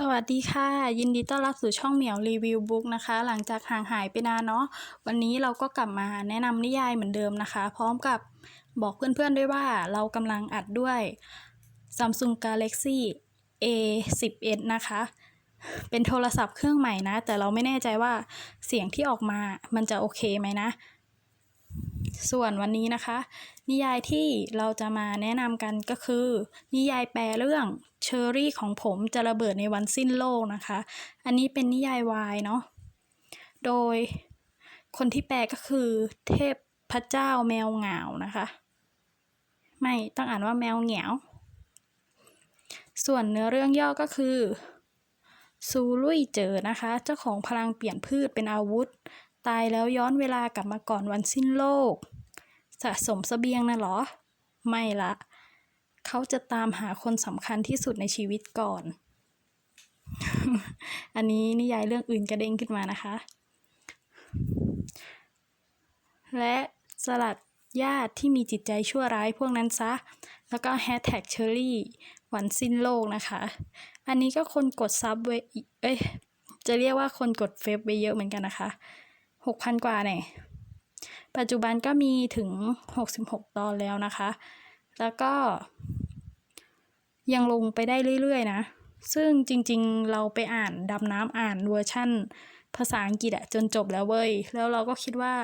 สวัสดีค่ะ ยินดีต้อนรับสู่ช่องเหมียวรีวิวบุ๊กนะคะ หลังจากห่างหายไปนานเนาะวันนี้เราก็กลับมาแนะนำนิยายเหมือนเดิมนะคะ พร้อมกับบอกเพื่อนๆด้วยว่าเรากำลังอัดด้วย Samsung Galaxy A11 นะคะ เป็นโทรศัพท์เครื่องใหม่นะ แต่เราไม่แน่ใจว่าเสียงที่ออกมามันจะโอเคไหมนะ ส่วนวันนี้นะคะ นิยายที่เราจะมาแนะนำกันก็คือ นิยายแปลเรื่องเชอรี่ของผมจะระเบิดในวันสิ้นโลกนะคะ อันนี้เป็นนิยายวายเนาะโดยคนที่แปลก็คือเทพพระเจ้าแมวเหงานะคะ ไม่ต้องอ่านว่าแมวเหงียวส่วนเนื้อเรื่องย่อก็คือซูลุยเจอนะคะ เจ้าของพลังเปลี่ยนพืชเป็นอาวุธ ตายแล้วย้อนเวลากลับมาก่อนวันสิ้นโลก สะสมเสบียงนะหรอ ไม่ละ เขาจะตามหาคนสำคัญที่สุดในชีวิตก่อน อันนี้นิยายเรื่องอื่นกระเด้งขึ้นมานะคะ และสลัดญาติที่มีจิตใจชั่วร้ายพวกนั้นซะ แล้วก็แฮชแท็กเชอรี่วันสิ้นโลกนะคะ อันนี้ก็คนกดซับไว้เอ้ย จะเรียกว่าคนกดเฟซไปเยอะเหมือนกันนะคะ หกพันกว่าเนี่ยปัจจุบันก็มีถึง 66 ตอนแล้วนะคะ แล้วก็ ยังลงไปได้เรื่อยๆนะ ซึ่งจริงๆเราไปอ่านดำน้ำอ่านเวอร์ชั่น ภาษาอังกฤษอะจนจบแล้วเว้ย แล้วเราก็คิดว่า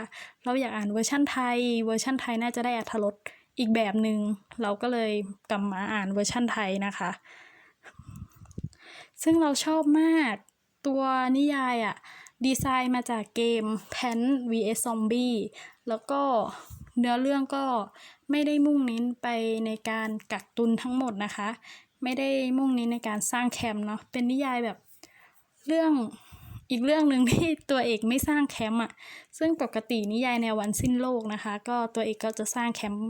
เราอยากอ่านเวอร์ชั่นไทย เวอร์ชั่นไทยน่าจะได้อรรถรสอีกแบบหนึง่งเราก็เลยกลับมาอ่านเวอร์ชั่นไทยนะคะ ซึ่งเราชอบมากตัวนิยายอะ ดีไซน์มาจากเกม Pan vs Zombie แล้วก็เนื้อเรื่องก็ไม่ได้มุ่งเน้นไปในการกักตุนทั้งหมดนะคะ ไม่ได้มุ่งเน้นในการสร้างแคมป์เนาะเป็นนิยายแบบเรื่องอีกเรื่องหนึ่งที่ตัวเอกไม่สร้างแคมป์อะ ซึ่งปกตินิยายในวันสิ้นโลกนะคะ ก็ตัวเอกก็จะสร้างแคมป์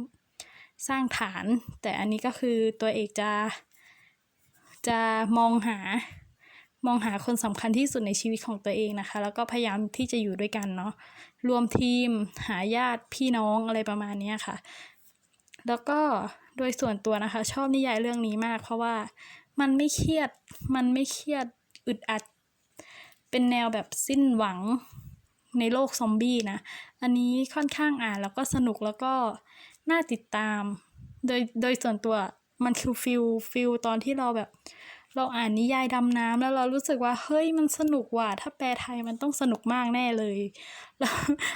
สร้างฐาน แต่อันนี้ก็คือตัวเอกจะจะมองหา มองหาคนสำคัญที่สุดในชีวิตของตัวเองนะคะ แล้วก็พยายามที่จะอยู่ด้วยกันเนาะรวมทีมหาญาติพี่น้องอะไรประมาณนี้ค่ะ แล้วก็โดยส่วนตัวนะคะ ชอบนิยายเรื่องนี้มาก เพราะว่ามันไม่เครียดมันไม่เครียดอึดอัด เป็นแนวแบบสิ้นหวังในโลกซอมบี้นะ อันนี้ค่อนข้างอ่านแล้วก็สนุกแล้วก็น่าติดตาม โดยโดยส่วนตัวมันคือฟิลฟิลตอนที่เราแบบ เราอ่านนิยายดำน้ำแล้วเรารู้สึกว่าเฮ้ยมันสนุกว่ะถ้าแปลไทยมันต้องสนุกมากแน่เลย แล้ว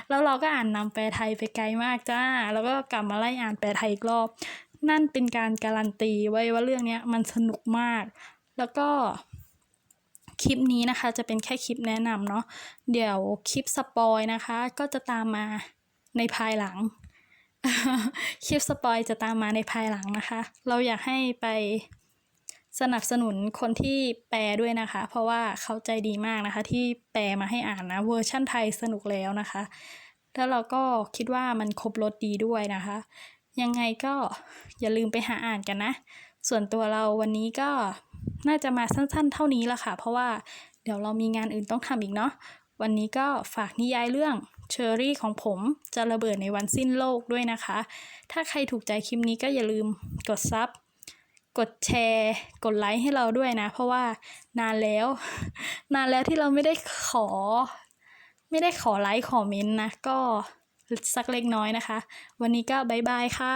แล้วเราก็อ่านนำแปลไทยไปไกลมากจ้า แล้วก็กลับมาไล่อ่านแปลไทยอีกรอบ นั่นเป็นการการันตีไว้ว่าเรื่องเนี้ยมันสนุกมาก แล้วก็คลิปนี้นะคะจะเป็นแค่คลิปแนะนำเนาะเดี๋ยวคลิปสปอยนะคะ ก็จะตามมาในภายหลัง คลิปสปอยจะตามมาในภายหลังนะคะ เราอยากให้ไป สนับสนุนคนที่แปลด้วยนะคะ เพราะว่าเขาใจดีมากนะคะ ที่แปลมาให้อ่านนะเวอร์ชั่นไทยสนุกแล้วนะคะ แล้วเราก็คิดว่ามันครบรสดีด้วยนะคะ ยังไงก็อย่าลืมไปหาอ่านกันนะ ส่วนตัวเราวันนี้ก็น่าจะมาสั้นๆ เท่านี้ละค่ะ เพราะว่าเดี๋ยวเรามีงานอื่นต้องทำอีกเนาะวันนี้ก็ฝากนิยายเรื่องเชอรี่ของผมจะระเบิดในวันสิ้นโลกด้วยนะคะ ถ้าใครถูกใจคลิปนี้ก็อย่าลืมกดซับ กดแชร์ กดไลค์ให้เราด้วยนะ เพราะว่านานแล้ว นานแล้วที่เราไม่ได้ขอ ไม่ได้ขอไลค์ขอเมนต์นะ ก็สักเล็กน้อยนะคะ วันนี้ก็บายบายค่ะ